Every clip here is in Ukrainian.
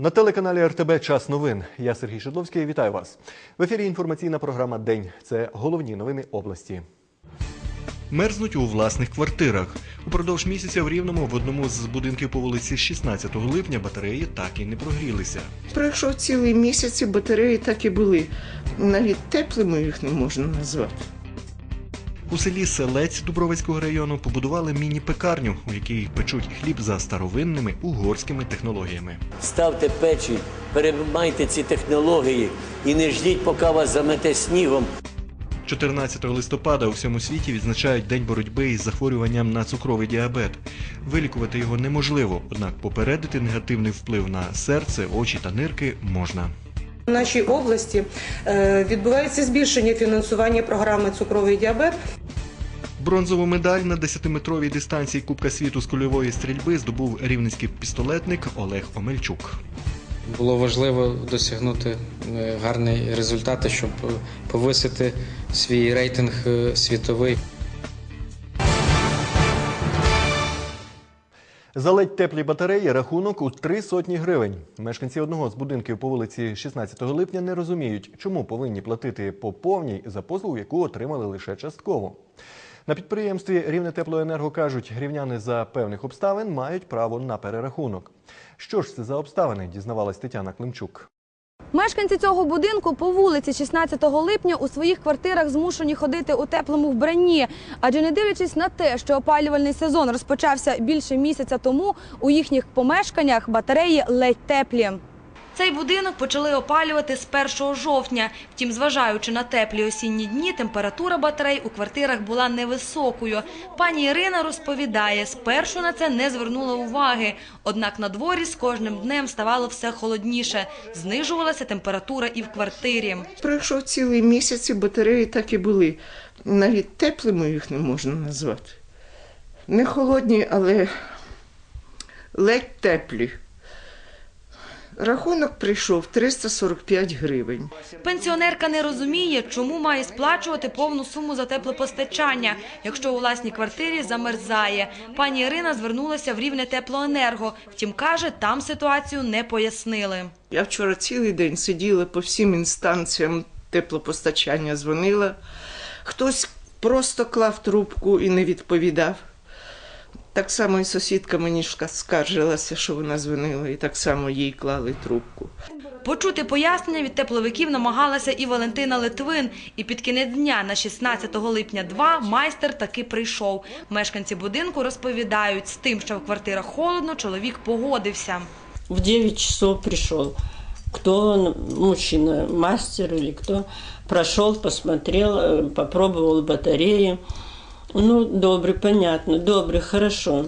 На телеканалі РТБ Час новин. Я Сергій Шедловський. Вітаю вас. В ефірі інформаційна програма День. Це головні новини області. Мерзнуть у власних квартирах. Упродовж місяця в Рівному в одному з будинків по вулиці 16 липня батареї так і не прогрілися. Пройшов цілий місяць, і батареї так і були. Навіть теплими їх не можна назвати. У селі Селець Дубровицького району побудували міні-пекарню, у якій печуть хліб за старовинними угорськими технологіями. Ставте печі, переймайте ці технології і не ждіть, поки вас замете снігом. 14 листопада у всьому світі відзначають День боротьби із захворюванням на цукровий діабет. Вилікувати його неможливо, однак попередити негативний вплив на серце, очі та нирки можна. У нашій області е, відбувається збільшення фінансування програми цукровий діабет. Бронзову медаль на 10-метровій дистанції Кубка світу з кульової стрільби здобув рівненський пістолетник Олег Омельчук. Було важливо досягнути е, гарні результати, щоб повисити свій рейтинг е, світовий. За ледь теплі батареї рахунок у три сотні гривень. Мешканці одного з будинків по вулиці 16 липня не розуміють, чому повинні платити по повній за послугу, яку отримали лише частково. На підприємстві Рівне теплоенерго кажуть, рівняни за певних обставин мають право на перерахунок. Що ж це за обставини? Дізнавалась Тетяна Климчук. Мешканці цього будинку по вулиці 16 липня у своїх квартирах змушені ходити у теплому вбранні. Адже не дивлячись на те, що опалювальний сезон розпочався більше місяця тому, у їхніх помешканнях батареї ледь теплі. Цей будинок почали опалювати з 1 жовтня. Втім, зважаючи на теплі осінні дні, температура батарей у квартирах була невисокою. Пані Ірина розповідає, спершу на це не звернула уваги. Однак на дворі з кожним днем ставало все холодніше. Знижувалася температура і в квартирі. Пройшов цілий місяць, і батареї так і були. Навіть теплими їх не можна назвати. Не холодні, але ледь теплі. Рахунок прийшов 345 гривень. Пенсіонерка не розуміє, чому має сплачувати повну суму за теплопостачання, якщо у власній квартирі замерзає. Пані Ірина звернулася в рівне теплоенерго. Втім, каже, там ситуацію не пояснили. Я вчора цілий день сиділа по всім інстанціям теплопостачання, дзвонила. Хтось просто клав трубку і не відповідав. Так само і сусідка мені ж скаржилася, що вона дзвонила, і так само їй клали трубку. Почути пояснення від тепловиків намагалася і Валентина Литвин. І під кінець дня на 16 липня 2 майстер таки прийшов. Мешканці будинку розповідають, з тим, що в квартирах холодно, чоловік погодився. В 9 часов пришел. Кто он, мужчина, мастер или кто, прошел, посмотрел, э, попробовал батареи. Ну, добрый, понятно, добрый, хорошо.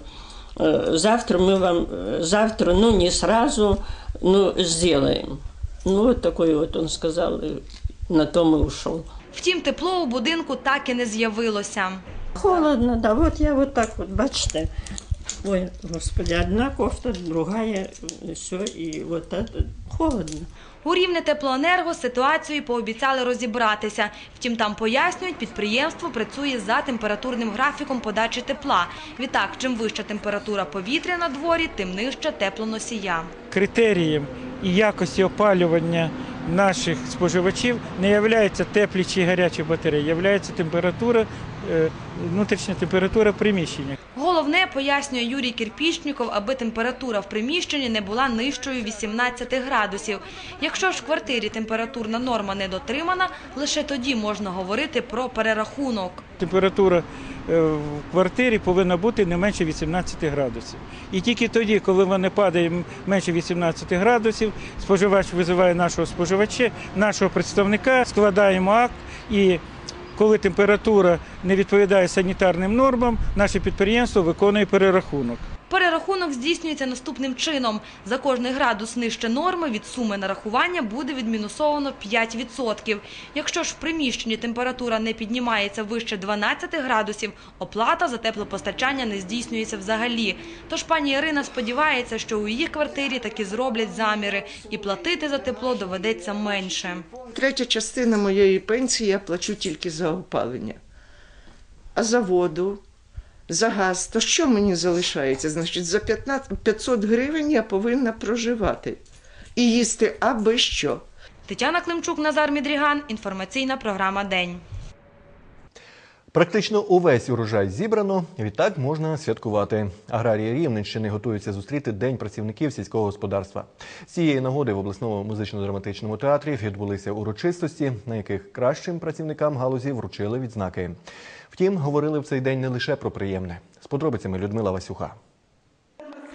Э, Завтра мы вам, э, завтра, ну, не сразу, но сделаем. Ну, вот такой вот он сказал, и на том и ушел. Втім, тепло у будинку так і не з'явилося. Холодно, да, вот я вот так вот, бачите. Ой, господи, одна кофта, другая, все, и вот это холодно. У рівне теплоенерго з ситуацією пообіцяли розібратися. Втім, там пояснюють, підприємство працює за температурним графіком подачі тепла. Відтак, чим вища температура повітря на дворі, тим нижча теплоносія. критерієм і якості опалювання наших споживачів не є теплі чи гарячі батареї, є температура, внутрішня температура приміщення. Головне, пояснює Юрій Кірпічніков, аби температура в приміщенні не була нижчою 18 градусів. Якщо ж в квартирі температурна норма не дотримана, лише тоді можна говорити про перерахунок. Температура е, в квартирі повинна бути не менше 18 градусів. І тільки тоді, коли вона падає менше 18 градусів, споживач визиває нашого споживача, нашого представника, складаємо акт і коли температура не відповідає санітарним нормам, наше підприємство виконує перерахунок. Перерахунок здійснюється наступним чином. За кожний градус нижче норми від суми нарахування буде відмінусовано 5%. Якщо ж в приміщенні температура не піднімається вище 12 градусів, оплата за теплопостачання не здійснюється взагалі. Тож пані Ірина сподівається, що у її квартирі таки зроблять заміри і платити за тепло доведеться менше. Третя частина моєї пенсії я плачу тільки за опалення. А за воду, за газ, то що мені залишається? Значить, за 15 500 гривень я повинна проживати. і їсти аби що. Тетяна Климчук, Назар Мідріган. Інформаційна програма День. Практично увесь урожай зібрано, відтак можна святкувати. Аграрії Рівненщини готуються зустріти День працівників сільського господарства. З цієї нагоди в обласному музично-драматичному театрі відбулися урочистості, на яких кращим працівникам галузі вручили відзнаки. Втім, говорили в цей день не лише про приємне. З подробицями Людмила Васюха.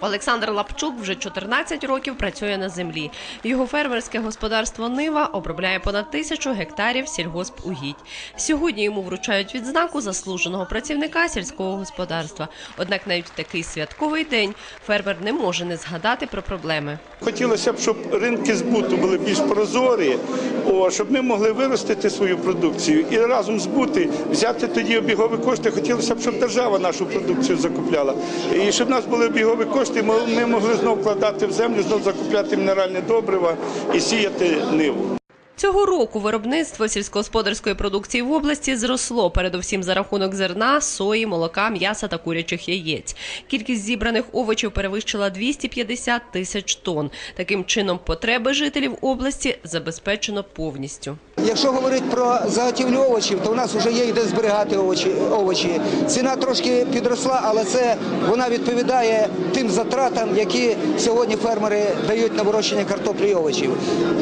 Олександр Лапчук вже 14 років працює на землі. Його фермерське господарство Нива обробляє понад тисячу гектарів сільгоспугідь. Сьогодні йому вручають відзнаку заслуженого працівника сільського господарства. Однак навіть в такий святковий день фермер не може не згадати про проблеми. Хотілося б, щоб ринки збуту були більш прозорі, щоб ми могли виростити свою продукцію і разом збути, взяти тоді обігові кошти. Хотілося б, щоб держава нашу продукцію закупляла. І щоб в нас були обігові кошти, ми- ми могли знов вкладати в землю, знов закупляти мінеральне добрива і сіяти ниву. Цього року виробництво сільськогосподарської продукції в області зросло передусім за рахунок зерна, сої, молока, м'яса та курячих яєць. Кількість зібраних овочів перевищила 250 тисяч тонн. Таким чином, потреби жителів області забезпечено повністю. Якщо говорити про заготівлю овочів, то у нас вже є і де зберігати овочі. овочі. Ціна трошки підросла, але це вона відповідає тим затратам, які сьогодні фермери дають на вирощення картоплі і овочів.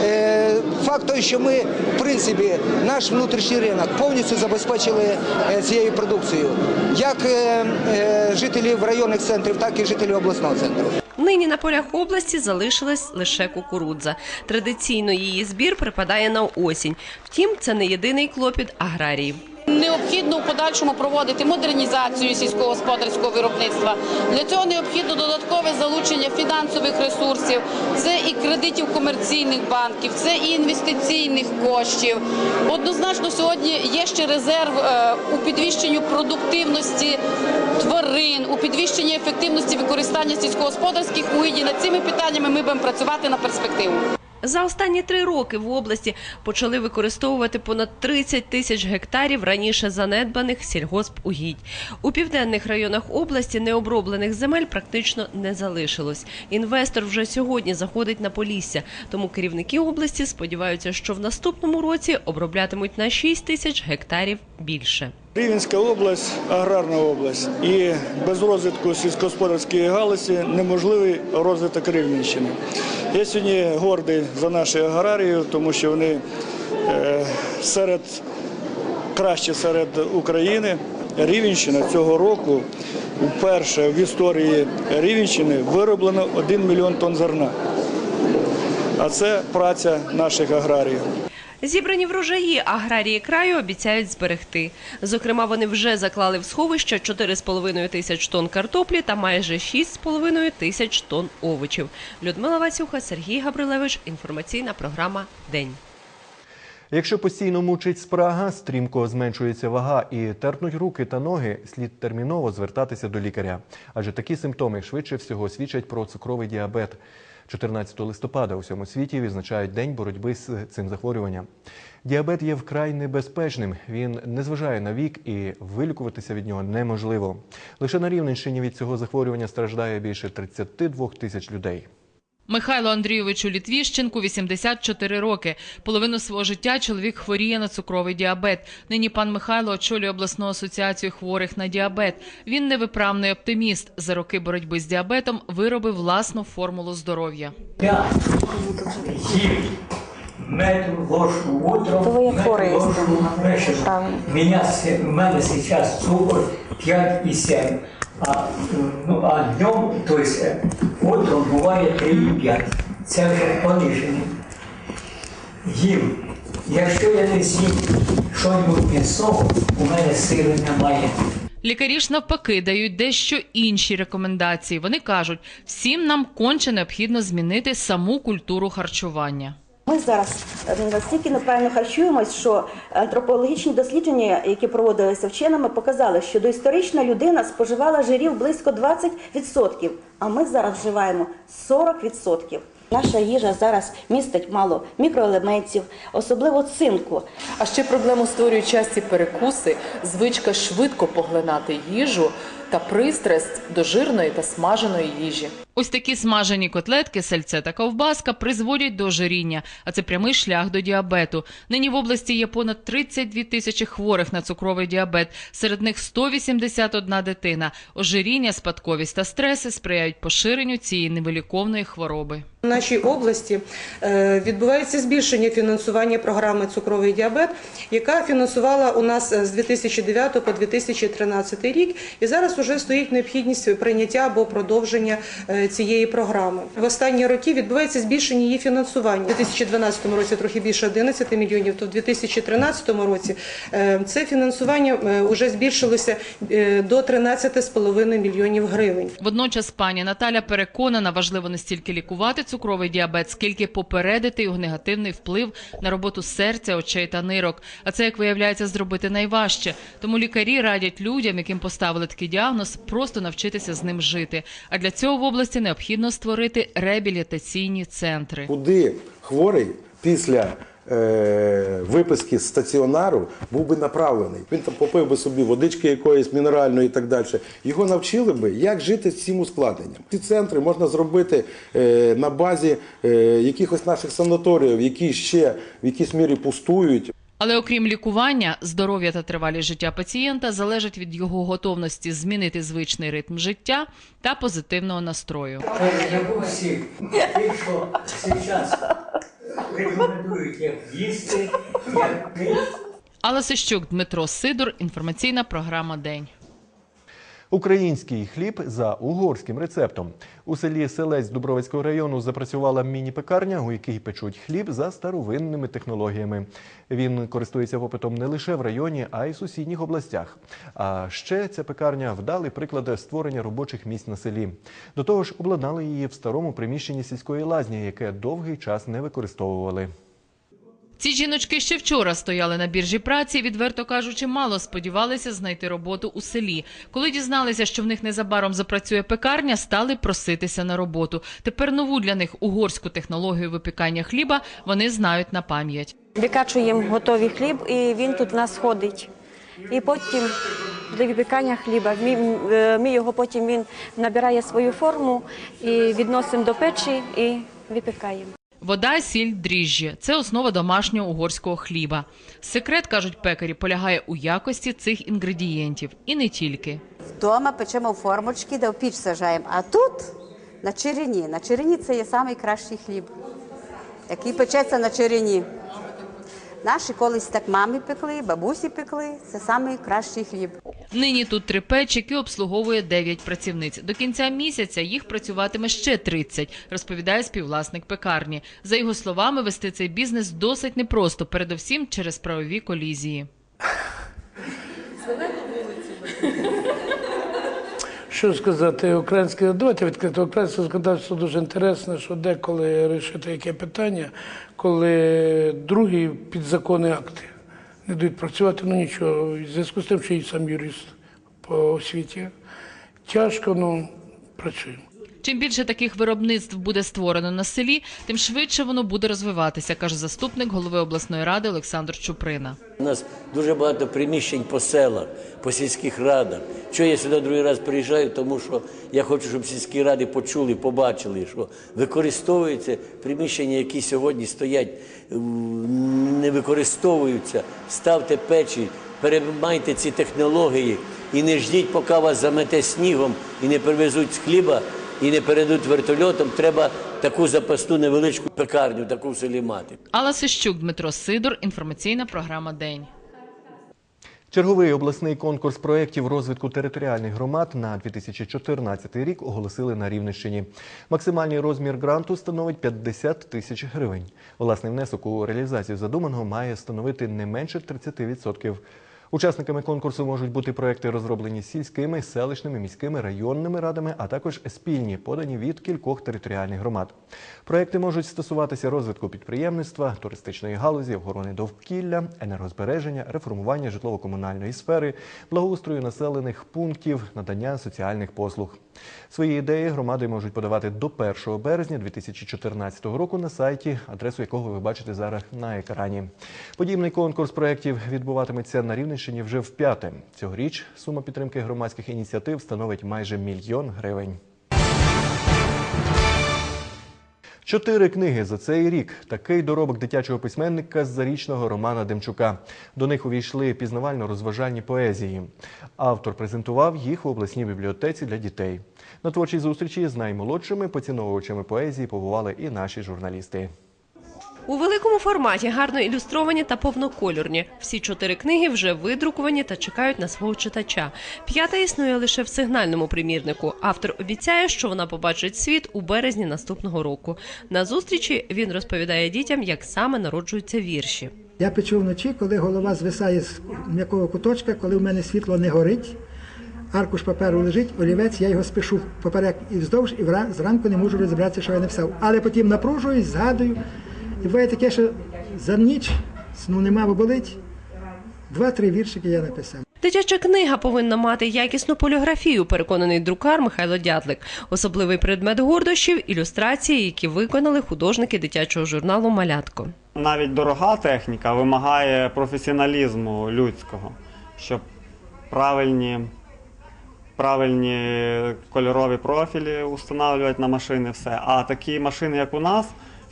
Е, факт той, що ми, в принципі, наш внутрішній ринок повністю забезпечили е, цією продукцією, як е, е, жителів районних центрів, так і жителів обласного центру. Нині на полях області залишилась лише кукурудза. Традиційно її збір припадає на осінь. Втім, це не єдиний клопіт аграріїв. Необхідно в подальшому проводити модернізацію сільськогосподарського виробництва. Для цього необхідно додаткове залучення фінансових ресурсів, це і кредитів комерційних банків, це і інвестиційних коштів. Однозначно, сьогодні є ще резерв е, у підвищенню продуктивності тварин, у підвищенні ефективності використання сільськогосподарських угідій. Над цими питаннями ми будемо працювати на перспективу. За останні три роки в області почали використовувати понад 30 тисяч гектарів раніше занедбаних сільгоспугідь. У південних районах області необроблених земель практично не залишилось. Інвестор вже сьогодні заходить на Полісся, тому керівники області сподіваються, що в наступному році оброблятимуть на 6 тисяч гектарів більше. Рівненська область аграрна область, і без розвитку сільськогосподарської галузі неможливий розвиток Рівненщини. Я сьогодні гордий за нашою аграрією, тому що вони е, серед краще серед України. Рівенщина цього року вперше в історії Рівенщини вироблено 1 мільйон тонн зерна. А це праця наших аграріїв. Зібрані врожаї аграрії краю обіцяють зберегти. Зокрема, вони вже заклали в сховища 4,5 тисяч тонн картоплі та майже 6,5 тисяч тонн овочів. Людмила Васюха, Сергій Габрилевич. Інформаційна програма День. Якщо постійно мучить спрага, стрімко зменшується вага і терпнуть руки та ноги, слід терміново звертатися до лікаря. Адже такі симптоми швидше всього свідчать про цукровий діабет. 14 листопада у всьому світі відзначають День боротьби з цим захворюванням. Діабет є вкрай небезпечним. Він не зважає на вік і вилікуватися від нього неможливо. Лише на Рівненщині від цього захворювання страждає більше 32 тисяч людей. Михайло Андрійовичу Літвіщенку 84 роки. Половину свого життя чоловік хворіє на цукровий діабет. Нині пан Михайло очолює обласну асоціацію хворих на діабет. Він невиправний оптиміст. За роки боротьби з діабетом виробив власну формулу здоров'я. Метр ложку утром, метр ложку вечером. Меня, у меня сейчас цукор 5,7. А, ну, а днем, то есть э, утром буває 3,5. Це вже пониження. Їм. Якщо я не з'їм щось м'ясного, у мене сили немає. Лікарі ж навпаки дають дещо інші рекомендації. Вони кажуть, всім нам конче необхідно змінити саму культуру харчування. Ми зараз е, настільки неправильно харчуємось, що антропологічні дослідження, які проводилися вченими, показали, що доісторична людина споживала жирів близько 20%, а ми зараз вживаємо 40%. Наша їжа зараз містить мало мікроелементів, особливо цинку. А ще проблему створюють часті перекуси, звичка швидко поглинати їжу та пристрасть до жирної та смаженої їжі. Ось такі смажені котлетки, сальце та ковбаска призводять до ожиріння, а це прямий шлях до діабету. Нині в області є понад 32 тисячі хворих на цукровий діабет, серед них 181 дитина. Ожиріння, спадковість та стреси сприяють поширенню цієї невиліковної хвороби. В нашій області е, відбувається збільшення фінансування програми цукровий діабет, яка фінансувала у нас е, з 2009 по 2013 рік, і зараз вже стоїть необхідність прийняття або продовження е, цієї програми. В останні роки відбувається збільшення її фінансування. У 2012 році трохи більше 11 мільйонів, то в 2013 році е, це фінансування вже збільшилося е, до 13,5 мільйонів гривень. Водночас пані Наталя переконана, важливо не стільки лікувати цукровий діабет, скільки попередити його негативний вплив на роботу серця, очей та нирок. А це, як виявляється, зробити найважче. Тому лікарі радять людям, яким поставили такий діагноз, просто навчитися з ним жити. А для цього в області необхідно створити реабілітаційні центри. Куди хворий після е, виписки з стаціонару був би направлений. Він там попив би собі водички якоїсь мінеральної і так далі. Його навчили би, як жити з цим ускладненням. Ці центри можна зробити е, на базі е, якихось наших санаторіїв, які ще в якійсь мірі пустують. Але окрім лікування, здоров'я та тривалість життя пацієнта залежить від його готовності змінити звичний ритм життя та позитивного настрою. Я усіх, тих, що зараз рекомендують, як їсти, як пити. Алла Сищук, Дмитро Сидор. Інформаційна програма День. Український хліб за угорським рецептом. У селі Селець Дубровицького району запрацювала міні-пекарня, у якій печуть хліб за старовинними технологіями. Він користується попитом не лише в районі, а й в сусідніх областях. А ще ця пекарня вдалий приклад створення робочих місць на селі. До того ж, обладнали її в старому приміщенні сільської лазні, яке довгий час не використовували. Ці жіночки ще вчора стояли на біржі праці, відверто кажучи, мало сподівалися знайти роботу у селі. Коли дізналися, що в них незабаром запрацює пекарня, стали проситися на роботу. Тепер нову для них угорську технологію випікання хліба вони знають на пам'ять. Викачуємо готовий хліб, і він тут в нас ходить. І потім для випікання хліба е, ми його потім він набирає свою форму і відносимо до печі і випікаємо. Вода, сіль, дріжджі – це основа домашнього угорського хліба. Секрет, кажуть пекарі, полягає у якості цих інгредієнтів. І не тільки. Вдома печемо формочки, де в піч сажаємо. А тут на черені. На черені це є найкращий хліб, який печеться на черені. Наші колись так мамі пекли, бабусі пекли. Це найкращий хліб. Нині тут три печ, які обслуговує 9 працівниць. До кінця місяця їх працюватиме ще 30, розповідає співвласник пекарні. За його словами, вести цей бізнес досить непросто, передовсім через правові колізії. Що сказати, українське давайте відкрити українське законодавство дуже інтересне, що деколи рішити яке питання, коли другі підзаконні акти не дають працювати, ну нічого. В зв'язку з тим, що і сам юрист по освіті. Тяжко, ну працюємо. Чим більше таких виробництв буде створено на селі, тим швидше воно буде розвиватися, каже заступник голови обласної ради Олександр Чуприна. У нас дуже багато приміщень по селах, по сільських радах. Що я сюди другий раз приїжджаю, тому що я хочу, щоб сільські ради почули, побачили, що використовуються приміщення, які сьогодні стоять, не використовуються. Ставте печі, переймайте ці технології і не ждіть, поки вас замете снігом і не привезуть з хліба. І не передуть вертольотом, треба таку запасну невеличку пекарню, таку в селі мати. Алла Сищук, Дмитро Сидор. Інформаційна програма День. Черговий обласний конкурс проєктів розвитку територіальних громад на 2014 рік оголосили на Рівненщині. Максимальний розмір гранту становить 50 тисяч гривень. Власний внесок у реалізацію задуманого має становити не менше 30%. Учасниками конкурсу можуть бути проекти, розроблені сільськими, селищними, міськими, районними радами, а також спільні, подані від кількох територіальних громад. Проекти можуть стосуватися розвитку підприємництва, туристичної галузі, охорони довкілля, енергозбереження, реформування житлово-комунальної сфери, благоустрою населених пунктів, надання соціальних послуг. Свої ідеї громади можуть подавати до 1 березня 2014 року на сайті, адресу якого ви бачите зараз на екрані. Подібний конкурс проєктів відбуватиметься на Рівненщині вже вп'яте. Цьогоріч сума підтримки громадських ініціатив становить майже мільйон гривень. Чотири книги за цей рік. Такий доробок дитячого письменника з зарічного Романа Демчука. До них увійшли пізнавально-розважальні поезії. Автор презентував їх в обласній бібліотеці для дітей. На творчій зустрічі з наймолодшими поціновувачами поезії побували і наші журналісти. У великому форматі гарно ілюстровані та повнокольорні. Всі чотири книги вже видруковані та чекають на свого читача. П'ята існує лише в сигнальному примірнику. Автор обіцяє, що вона побачить світ у березні наступного року. На зустрічі він розповідає дітям, як саме народжуються вірші. Я печу вночі, коли голова звисає з м'якого куточка, коли в мене світло не горить, аркуш паперу лежить, олівець, я його спишу поперек і вздовж, і зранку не можу розібратися, що я написав. Але потім напружуюсь, згадую. І буває таке, що за ніч сну нема, бо болить. Два-три віршики я написав. Дитяча книга повинна мати якісну поліграфію, переконаний друкар Михайло Дятлик. Особливий предмет гордощів ілюстрації, які виконали художники дитячого журналу Малятко. Навіть дорога техніка вимагає професіоналізму людського, щоб правильні, правильні кольорові профілі встановлювати на машини, все. А такі машини, як у нас,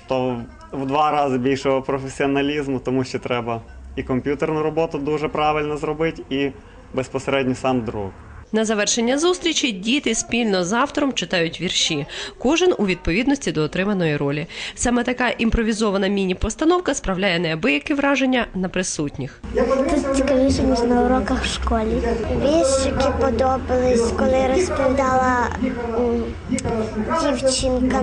то в два рази більшого професіоналізму, тому що треба і комп'ютерну роботу дуже правильно зробити, і безпосередньо сам друк. На завершення зустрічі діти спільно з автором читають вірші, кожен у відповідності до отриманої ролі. Саме така імпровізована міні-постановка справляє неабияке враження на присутніх. Тут цікавіше ніж на уроках в школі. Віршики подобались, коли розповідала дівчинка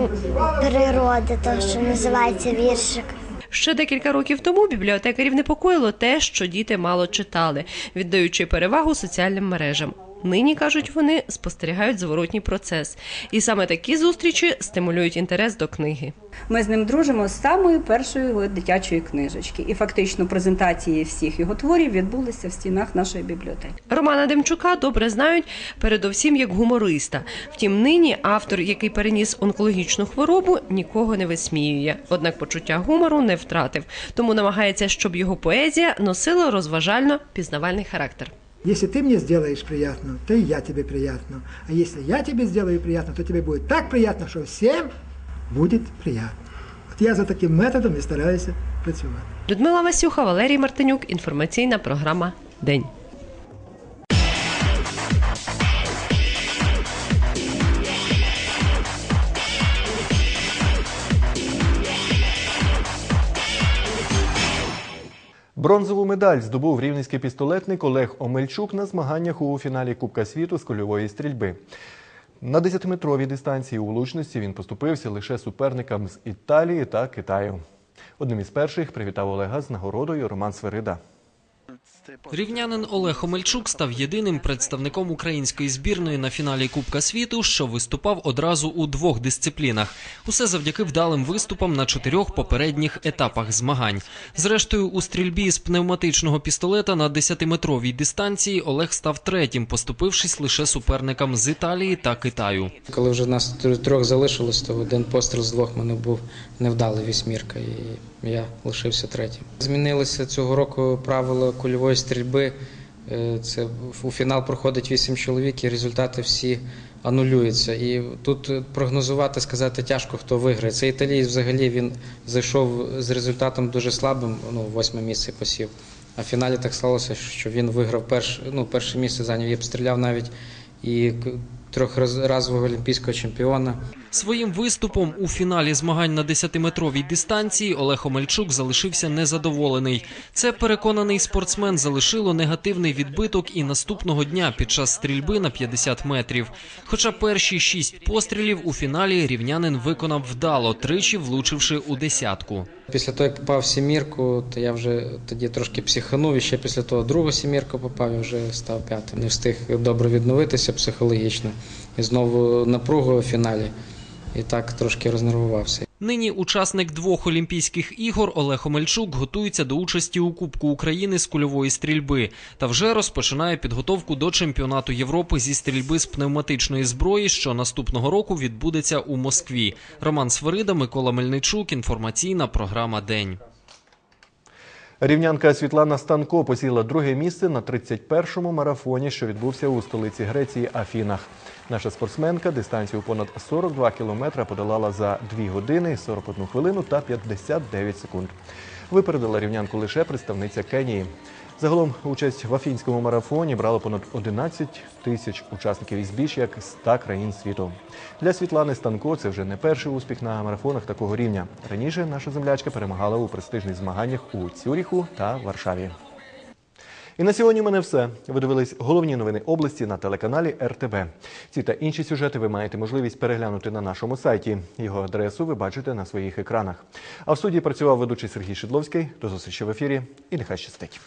природи, то що називається віршик. Ще декілька років тому бібліотекарів непокоїло те, що діти мало читали, віддаючи перевагу соціальним мережам. Нині кажуть вони спостерігають зворотній процес, і саме такі зустрічі стимулюють інтерес до книги. Ми з ним дружимо з самої першої його дитячої книжечки, і фактично презентації всіх його творів відбулися в стінах нашої бібліотеки. Романа Демчука добре знають передовсім як гумориста. Втім, нині автор, який переніс онкологічну хворобу, нікого не висміює. Однак почуття гумору не втратив, тому намагається, щоб його поезія носила розважально пізнавальний характер. Если ты мне сделаешь приятно, то и я тебе приятно. А если я тебе сделаю приятно, то тебе будет так приятно, что всем будет приятно. От я за таким методом і стараюся працювати. Людмила Васюха, Валерій Мартинюк. Інформаційна програма День. Бронзову медаль здобув рівненський пістолетник Олег Омельчук на змаганнях у фіналі Кубка світу з кульової стрільби. На 10-метровій дистанції у влучності він поступився лише суперникам з Італії та Китаю. Одним із перших привітав Олега з нагородою Роман Сверида. Рівнянин Олег Омельчук став єдиним представником української збірної на фіналі Кубка світу, що виступав одразу у двох дисциплінах. Усе завдяки вдалим виступам на чотирьох попередніх етапах змагань. Зрештою, у стрільбі з пневматичного пістолета на 10-метровій дистанції Олег став третім, поступившись лише суперникам з Італії та Китаю. Коли вже нас трьох залишилось, то один постріл з двох мене був невдалий вісьмірка, я лишився третім. Змінилися цього року правила кульової стрільби. Е, Це у фінал проходить вісім чоловік, і результати всі анулюються. І тут прогнозувати, сказати тяжко, хто виграє. Цей італієць взагалі він зайшов з результатом дуже слабим, ну восьме місце посів. А в фіналі так сталося, що він виграв перш, ну, перше місце, зайняв і обстріляв навіть і трьохразового олімпійського чемпіона. Своїм виступом у фіналі змагань на 10-метровій дистанції Олег Омельчук залишився незадоволений. Це переконаний спортсмен залишило негативний відбиток і наступного дня під час стрільби на 50 метрів. Хоча перші шість пострілів у фіналі рівнянин виконав вдало, тричі влучивши у десятку. Після того, як попав сімірку, то я вже тоді трошки психанув. І ще після того другу сімірку попав і вже став п'ятим. Не встиг добре відновитися психологічно. І знову напругу у фіналі. І так трошки рознервувався. Нині учасник двох Олімпійських ігор Олег Омельчук готується до участі у Кубку України з кульової стрільби та вже розпочинає підготовку до чемпіонату Європи зі стрільби з пневматичної зброї, що наступного року відбудеться у Москві. Роман Сверида, Микола Мельничук. Інформаційна програма День. Рівнянка Світлана Станко посіла друге місце на 31-му марафоні, що відбувся у столиці Греції Афінах. Наша спортсменка дистанцію понад 42 кілометра подолала за 2 години, 41 хвилину та 59 секунд. Випередила рівнянку лише представниця Кенії. Загалом участь в афінському марафоні брало понад 11 тисяч учасників із більш як 100 країн світу. Для Світлани Станко це вже не перший успіх на марафонах такого рівня. Раніше наша землячка перемагала у престижних змаганнях у Цюріху та Варшаві. І на сьогодні в мене все. Ви дивились головні новини області на телеканалі РТБ. Ці та інші сюжети ви маєте можливість переглянути на нашому сайті. Його адресу ви бачите на своїх екранах. А в студії працював ведучий Сергій Шидловський. До зустрічі в ефірі і нехай щастить.